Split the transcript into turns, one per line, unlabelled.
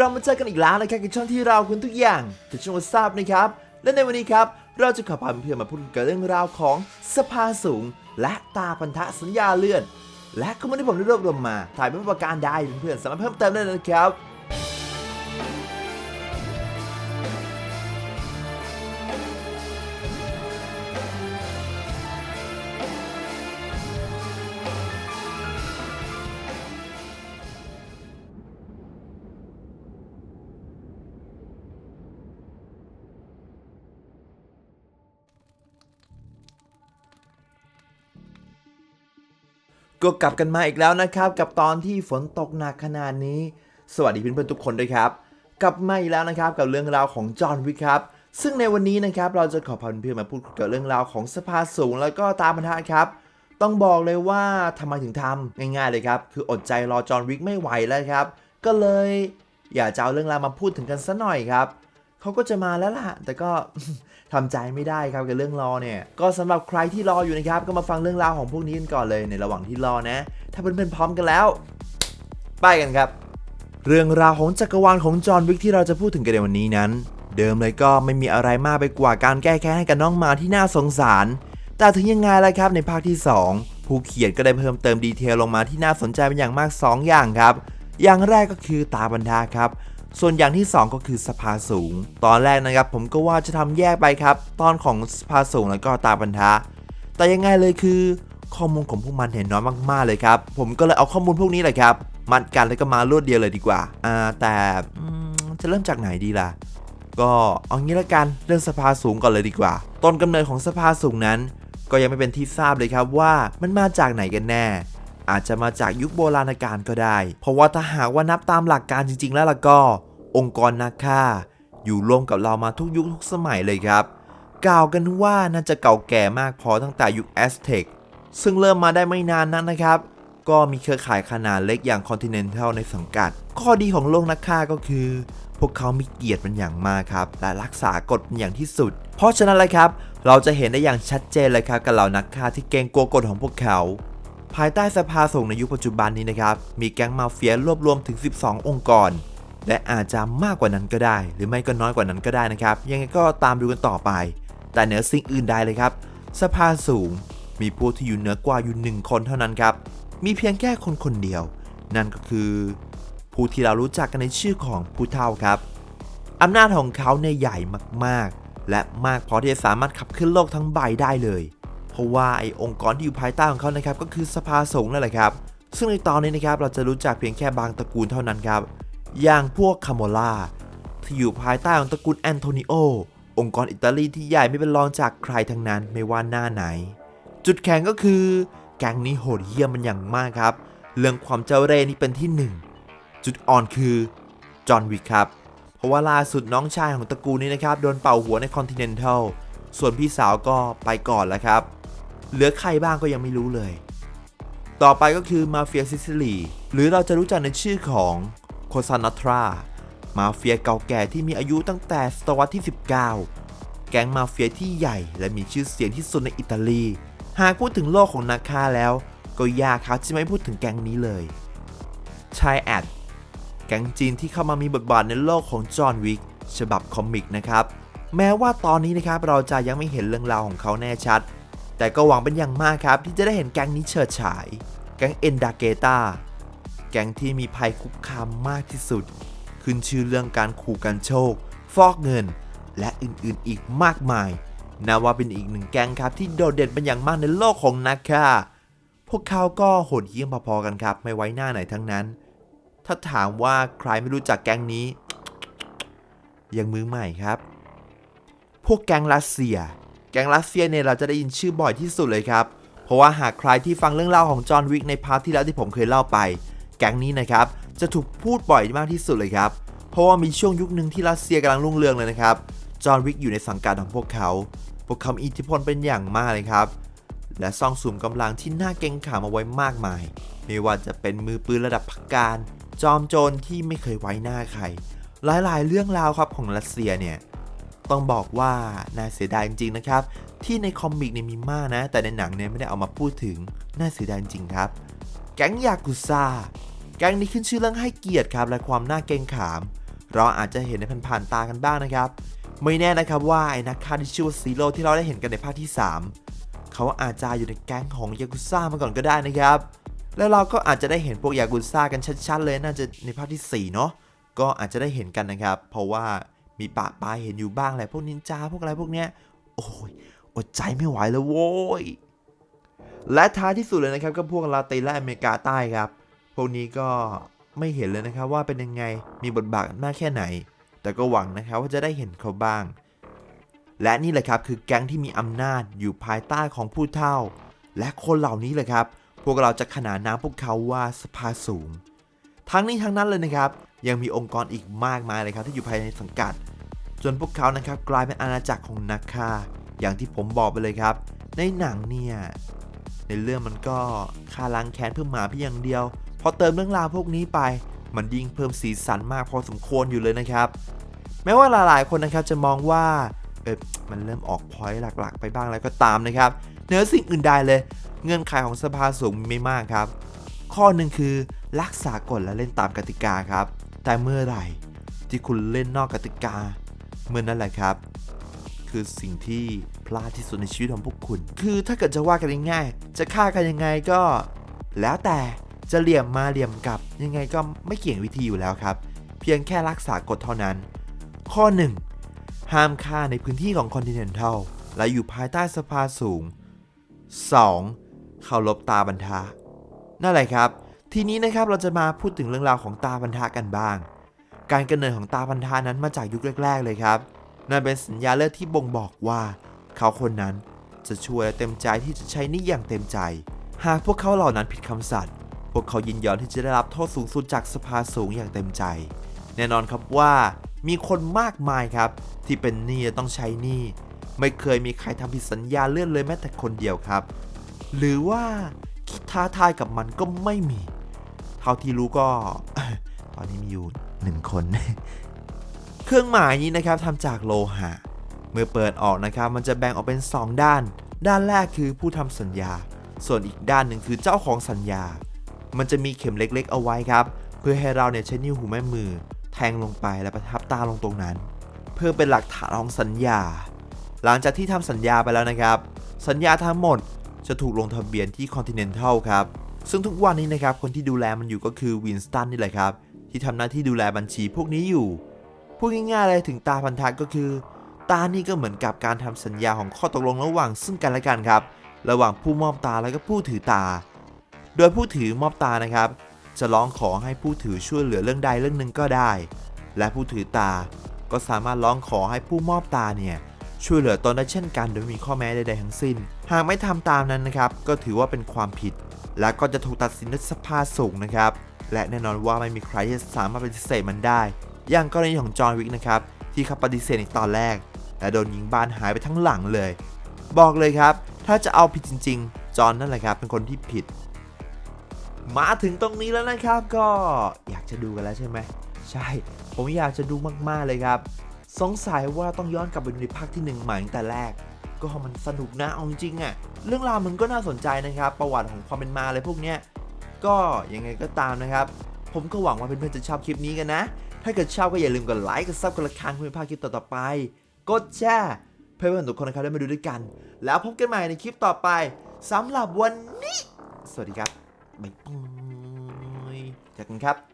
เรามาเจอกันอีกแล้วนะครับกับช่องที่เราคุณทุกอย่างจะช่วงทราบนะครับ และในวันนี้ครับ เราจะขอพาเพื่อนมาพูดกันเรื่องราวของสภาสูง และตาพันธะสัญญาเลื่อน และข้อมูลที่ผมได้รวบรวมมา ถ่ายเป็นประการใดเพื่อนๆสามารถเพิ่มเติมได้นะครับ ก็กลับกันมาอีกแล้วนะครับ กับตอนที่ฝนตกหนักขนาดนี้ สวัสดีเพื่อนๆทุกคนด้วยครับ กลับมาอีกแล้วนะครับกับเรื่องราวของจอห์นวิกครับ ซึ่งในวันนี้นะครับเราจะขอพาเพื่อนๆมาพูดเกี่ยวกับเรื่องราวของสภาสูงแล้วก็ตาบรรทัดครับ ต้องบอกเลยว่าทำไมถึงทำง่ายๆเลยครับ คืออดใจรอจอห์นวิกไม่ไหวแล้วครับ ก็เลยอยากจะเอาเรื่องราวมาพูดถึงกันสักหน่อยครับเขาก็จะมาแล้วล่ะ แต่ก็ ทำใจไม่ได้ครับกับเรื่องรอเนี่ย ก็สำหรับใครที่รออยู่นะครับ ก็มาฟังเรื่องราวของพวกนี้กันก่อนเลยในระหว่างที่รอนะ ถ้าเพื่อนๆพร้อมกันแล้ว ไปกันครับ เรื่องราวของจักรวาลของจอห์นวิกที่เราจะพูดถึงกันในวันนี้นั้น เดิมเลยก็ไม่มีอะไรมากไปกว่าการแก้แค้นให้กับน้องมาที่น่าสงสาร แต่ถึงยังไงล่ะครับในภาคที่ 2 ผู้เขียนก็ได้เพิ่มเติมดีเทลลงมาที่น่าสนใจเป็นอย่างมาก 2 อย่างครับ อย่างแรกก็คือตาบรรดาครับ ส่วนอย่างที่ 2 ก็คือสภาสูง ตอนแรกนะครับผมก็ว่าจะทำแยกไปครับ ตอนของสภาสูงแล้วก็ตาบรรทาแต่ยังไงเลยคือ ข้อมูลของพวกมันเห็นน้อยมากๆเลยครับ ผมก็เลยเอาข้อมูลพวกนี้แหละครับ มัดกันแล้วก็มารวดเดียวเลยดีกว่าอ่าแต่จะเริ่มจากไหนดีล่ะ ก็เอางี้ละกันเรื่องสภาสูงก่อนเลยดีกว่า ต้นกำเนิดของสภาสูงนั้น ก็ยังไม่เป็นที่ทราบเลยครับว่ามันมาจากไหนกันแน่ อาจจะมาจากยุคโบราณกาลก็ได้ เพราะว่าถ้าหากว่านับตามหลักการจริง ๆ แล้วล่ะก็ องค์กรนักฆ่า อยู่ร่วมกับเรามาทุกยุคทุกสมัยเลยครับ กล่าวกันว่าน่าจะเก่าแก่มากพอตั้งแต่ยุคแอสเท็กซึ่งเริ่มมาได้ไม่นานนั้นนะครับ ก็มีเครือข่ายขนาดเล็กอย่าง Continental ในสังกัด ข้อดีของโลกนักฆ่าก็คือ พวกเขามีเกียรติเป็นอย่างมากครับ และรักษากฎเป็นอย่างที่สุด เพราะฉะนั้นเลยครับ เราจะเห็นได้อย่างชัดเจนเลยครับกับเหล่านักฆ่าที่เกรงกลัวกฎของพวกเขา ภายใต้สภาส่งในยุคปัจจุบันนี้นะครับ มีแก๊งมาเฟียรวบรวมถึง 12 องค์กร และอาจจะมากกว่านั้นก็ได้ หรือไม่ก็น้อยกว่านั้นก็ได้นะครับ ยังไงก็ตามดูกันต่อไป แต่เหนือสิ่งอื่นใดเลยครับสภาสูง มีผู้ที่อยู่เหนือกว่าอยู่หนึ่งคนเท่านั้นครับ มีเพียงแค่คนคนเดียว นั่นก็คือ ผู้ที่เรารู้จักกันในชื่อของผู้เฒ่าครับอำนาจของเขาเนี่ยใหญ่มากๆ และมากพอที่จะสามารถขับเคลื่อนโลกทั้งใบได้เลย ราะว่าไอ้องค์กรที่อยู่ภายใต้ของเขานะครับก็คือสภาสงฆ์นั่นแหละครับ ซึ่งในตอนนี้นะครับเราจะรู้จักเพียงแค่บางตระกูลเท่านั้นครับ อย่างพวกคาโมล่าที่อยู่ภายใต้ของตระกูลแอนโทนิโอองค์กรอิตาลีที่ใหญ่ไม่เป็นรองจากใครทั้งนั้นไม่ว่าหน้าไหน จุดแข็งก็คือแก๊งนี้โหดเหี้ยมมันอย่างมากครับ เรื่องความเจ้าเร่ห์นี่เป็นที่หนึ่งจุดอ่อนคือจอห์นวิกครับเพราะว่าล่าสุดน้องชายของตระกูลนี้นะครับโดนเป่าหัวในคอนติเนนทัลส่วนพี่สาวก็ไปก่อนแล้วครับ เหลือใครบ้างก็ยังไม่รู้เลย ต่อไปก็คือมาเฟียซิซิลีหรือเราจะรู้จักในชื่อของโคซานาทรามาเฟียเก่าแก่ที่มีอายุตั้งแต่ศตวรรษที่ 19 แก๊งมาเฟียที่ใหญ่และมีชื่อเสียงที่สุดในอิตาลี หากพูดถึงโลกของนักฆ่าแล้ว ก็ยากครับที่ไม่พูดถึงแก๊งนี้เลยชายแอดแก๊งจีนที่เข้ามามีบทบาทในโลกของจอห์นวิกฉบับคอมิกนะครับ แม้ว่าตอนนี้นะครับเราจะยังไม่เห็นเรื่องราวของเขาแน่ชัด แต่ก็หวังเป็นอย่างมากครับ ที่จะได้เห็นแก๊งนี้เฉิดฉาย แก๊งเอนดาเกตาแก๊งที่มีภัยคุกคามมากที่สุด ขึ้นชื่อเรื่องการขู่กันโชค ฟอกเงิน และอื่นๆอีกมากมายนับว่าเป็นอีกหนึ่งแก๊งครับที่โดดเด่นเป็นอย่างมากในโลกของนักฆ่าพวกเขาก็โหดเหี้ยมพอๆกันครับ ไม่ไว้หน้าไหนทั้งนั้น ถ้าถามว่าใครไม่รู้จักแก๊งนี้ ยังมือใหม่ครับ พวกแก๊งรัสเซีย แก๊งรัสเซียเนี่ยเราจะได้ยินชื่อบ่อยที่สุดเลยครับ เพราะว่าหากใครที่ฟังเรื่องเล่าของจอห์นวิกในพาร์ทที่แล้วที่ผมเคยเล่าไป แก๊งนี้นะครับจะถูกพูดบ่อยมากที่สุดเลยครับ เพราะว่ามีช่วงยุคหนึ่งที่รัสเซียกำลังรุ่งเรืองเลยนะครับ จอห์นวิกอยู่ในสังกัดของพวกเขา พวกเขามีอิทธิพลเป็นอย่างมากเลยครับ และซ่องสุมกำลังที่น่าเกรงขามเอาไว้มากมาย ไม่ว่าจะเป็นมือปืนระดับพักการ จอมโจรที่ไม่เคยไว้หน้าใคร หลายๆ เรื่องราวครับของรัสเซียเนี่ย ต้องบอกว่าน่าเสียดายจริงๆนะครับ ที่ในคอมิกเนี่ยมีมากนะ แต่ในหนังเนี่ยไม่ได้เอามาพูดถึง น่าเสียดายจริงครับ แก๊งยากุซ่า แก๊งนี้ขึ้นชื่อเรื่องให้เกียรติครับ และความน่าเกรงขาม เราอาจจะเห็นในผ่านๆตากันบ้างนะครับ ไม่แน่นะครับว่าไอ้นักฆ่าที่ชื่อว่าซีโร่ที่เราได้เห็นกันในภาคที่ 3 เขาอาจจะอยู่ในแก๊งของยากุซ่ามาก่อนก็ได้นะครับ แล้วเราก็อาจจะได้เห็นพวกยากุซ่ากันชัดๆเลยน่าจะในภาคที่4เนาะก็อาจจะได้เห็นกันนะครับ เพราะว่า มีปะปลายเห็นอยู่บ้างแหละพวกนินจาพวกอะไรพวกเนี้ย โอ้ยอดใจไม่ไหวแล้วโว้ย และท้ายที่สุดเลยนะครับก็พวกลาตินและอเมริกาใต้ครับ พวกนี้ก็ไม่เห็นเลยนะครับว่าเป็นยังไงมีบทบาทมากแค่ไหน แต่ก็หวังนะครับว่าจะได้เห็นเขาบ้าง และนี่แหละครับคือแก๊งที่มีอำนาจอยู่ภายใต้ของผู้เฒ่า และคนเหล่านี้แหละครับ พวกเราจะขนานนามพวกเขาว่าสภาสูง ทั้งนี้ทั้งนั้นเลยนะครับ ยังมีองค์กรอีกมากมายเลยครับที่อยู่ภายในสังกัด จนพวกเขานะครับกลายเป็นอาณาจักรของนักฆ่า อย่างที่ผมบอกไปเลยครับ ในหนังเนี่ยในเรื่องมันก็ฆ่าล้างแค้นเพื่อหมาเพียงอย่างเดียว พอเติมเรื่องราวพวกนี้ไป มันยิ่งเพิ่มสีสันมากพอสมควรอยู่เลยนะครับ แม้ว่าหลายๆ คนนะครับจะมองว่าเออมันเริ่มออกพอยต์หลักๆ ไปบ้างแล้วก็ตามนะครับเหนือสิ่งอื่นใดเลย เงื่อนไขของสภาสูงไม่มากครับ ข้อหนึ่งคือรักษากฎและเล่นตามกติกาครับ แต่เมื่อไหร่ที่คุณเล่นนอกกติกา เมื่อนั้นแหละครับ คือสิ่งที่พลาดที่สุดในชีวิตของพวกคุณ คือถ้าเกิดจะว่ากันง่ายๆจะฆ่ากันยังไงก็ แล้วแต่จะเหลี่ยมมาเหลี่ยมกลับ ยังไงก็ไม่เกี่ยงวิธีอยู่แล้วครับ เพียงแค่รักษากฎเท่านั้น ข้อ 1 ห้ามฆ่าในพื้นที่ของคอนติเนนทัลและอยู่ภายใต้สภาสูง 2. เคารพตาบรรทานั่นแหละครับ ทีนี้นะครับเราจะมาพูดถึงเรื่องราวของตาบรรทากันบ้าง การกำเนิดของตาบรรทานั้นมาจากยุคแรก ๆ เลยครับนั่นเป็นสัญญาเลิกที่บ่งบอกว่า เขาคนนั้นจะช่วยและเต็มใจที่จะใช้นี่อย่างเต็มใจ หากพวกเขาเหล่านั้นผิดคำสัตย์พวกเขายินยอมที่จะได้รับโทษสูงสุดจากสภาสูงอย่างเต็มใจ แน่นอนครับว่ามีคนมากมายครับ ที่เป็นหนี้ต้องใช้หนี้ไม่เคยมีใครทำผิดสัญญาเลื่อนเลยแม้แต่คนเดียวครับ หรือว่าคิดท้าทายกับมันก็ไม่มี เท่าที่รู้ก็ ตอนนี้มีอยู่หนึ่งคน เครื่องหมายนี้นะครับทำจากโลหะ เมื่อเปิดออกนะครับ มันจะแบ่งออกเป็น 2 ด้าน ด้านแรกคือผู้ทำสัญญา ส่วนอีกด้านหนึ่งคือเจ้าของสัญญา มันจะมีเข็มเล็กๆ เอาไว้ครับ เพื่อให้เราเนี่ยใช้นิ้วหูแม่มือ แทงลงไปและประทับตาลงตรงนั้น เพื่อเป็นหลักฐานของสัญญา หลังจากที่ทำสัญญาไปแล้วนะครับ สัญญาทั้งหมดจะถูกลงทะเบียนที่ Continental ครับ ซึ่งทุกวันนี้นะครับคนที่ดูแลมันอยู่ก็คือวินสตันนี่แหละครับ ที่ทำหน้าที่ดูแลบัญชีพวกนี้อยู่พูดง่ายๆเลยถึงตาพันธะก็คือ ตานี่ก็เหมือนกับการทำสัญญาของข้อตกลงระหว่างซึ่งกันและกันครับ ระหว่างผู้มอบตาแล้วก็ผู้ถือตา โดยผู้ถือมอบตานะครับ จะร้องขอให้ผู้ถือช่วยเหลือเรื่องใดเรื่องหนึ่งก็ได้ และผู้ถือตาก็สามารถร้องขอให้ผู้มอบตาเนี่ยช่วยเหลือตนได้เช่นกันโดยม่มีข้อแม้ใดๆทั้งสิ้น หากไม่ทำตามนั้นนะครับ ก็ถือว่าเป็นความผิด และก็จะถูกตัดสินด้วยสภาสูงนะครับ และแน่นอนว่าไม่มีใครที่จะสามารถปฏิเสธมันได้ อย่างกรณีของจอห์นวิกนะครับ ที่เขาปฏิเสธในตอนแรก และโดนยิงบ้านหายไปทั้งหลังเลย บอกเลยครับ ถ้าจะเอาผิดจริง ๆ จอห์นนั่นแหละครับ เป็นคนที่ผิด มาถึงตรงนี้แล้วนะครับ ก็อยากจะดูกันแล้วใช่ไหมใช่ ผมอยากจะดูมากๆเลยครับ สงสัยว่าต้องย้อนกลับไปดูในภาคที่หนึ่งใหม่ตั้งแต่แรก ก็มันสนุกนะเอาจริงๆอะเรื่องราวมันก็น่าสนใจนะครับ ประวัติของความเป็นมาอะไรพวกเนี้ยก็ยังไงก็ตามนะครับ ผมก็หวังว่าเพื่อนๆจะชอบคลิปนี้กันนะ ถ้าเกิดชอบก็อย่าลืมกดไลค์กดซับกดระฆังเพื่อไม่พลาดคลิปต่อๆไป กดแชร์เพื่อให้ทุกคนนะครับได้มาดูด้วยกัน แล้วพบกันใหม่ในคลิปต่อไปสำหรับวันนี้ สวัสดีครับบ๊ายบายเจอกันครับ